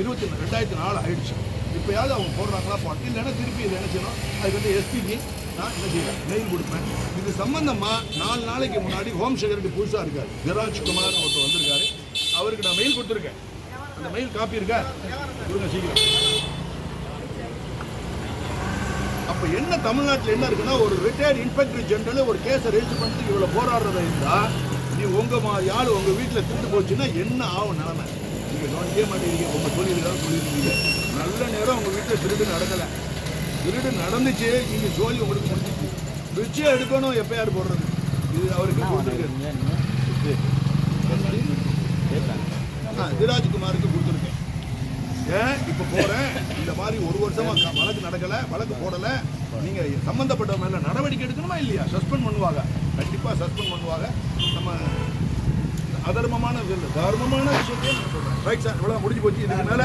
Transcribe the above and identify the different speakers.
Speaker 1: இருபத்தி ரெண்டாயிரத்தி நாலு ஆயிடுச்சு. இப்போயாவது அவங்க போடுறாங்களா போட்டு இல்லைன்னா திருப்பி இதை என்ன செய்யணும்? அதுக்கு வந்து எஸ்பிக்கு நான் என்ன செய்வேன்? மெயில் கொடுப்பேன். இது சம்மந்தமாக நாலு நாளைக்கு முன்னாடி ஹோம் செக்ரட்டரி புதுசாக இருக்கார். விராஜ் குமார் ஒருத்தர் வந்திருக்காரு. அவருக்கு நான் மெயில் கொடுத்துருக்கேன். அந்த மெயில் காப்பி இருக்கா? கொடுங்க சீக்கிரம். அப்போ என்ன தமிழ்நாட்டில் என்ன இருக்குன்னா ஒரு ரிட்டையர்ட் இன்ஸ்பெக்டர் ஜெனரல் ஒரு கேஸை ரெஜிஸ்டர் பண்ணிட்டு இவ்வளோ போராடுறதா இருந்தால் நீ உங்கள் மாதிரி உங்கள் வீட்டில் வீட்டுல போச்சுன்னா என்ன ஆகும் நிலமை? நீங்க கவனிக்கவே மாட்டேங்கிறீங்க. உங்க தொழிலுக்காக சொல்லியிருக்கீங்க நல்ல நேரம் உங்க வீட்டுல திருடு நடக்கல. திருடு நடந்துச்சு நீங்க ஜோலி உங்களுக்கு முடிஞ்சிச்சு. ரிச்சே எடுக்கணும் எப்பயார் போடுறது. இது அவருக்கு கொடுத்துருக்கு. ஆ, விராஜ்குமாருக்கு கொடுத்துருக்கேன். ஏன்? இப்போ போறேன். இந்த மாதிரி ஒரு வருஷமா க- வழக்கு நடக்கல வழக்கு போடல. நீங்க சம்பந்தப்பட்ட மேல நடவடிக்கை எடுக்கணுமா இல்லையா? சஸ்பெண்ட் பண்ணுவாங்க. கண்டிப்பா சஸ்பெண்ட் பண்ணுவாங்க. நம்ம அதர்மமான தர்மமான விஷயத்தையும் ரைட் சார் இவ்வளவு முடிஞ்சு போச்சு. இதுக்கு மேல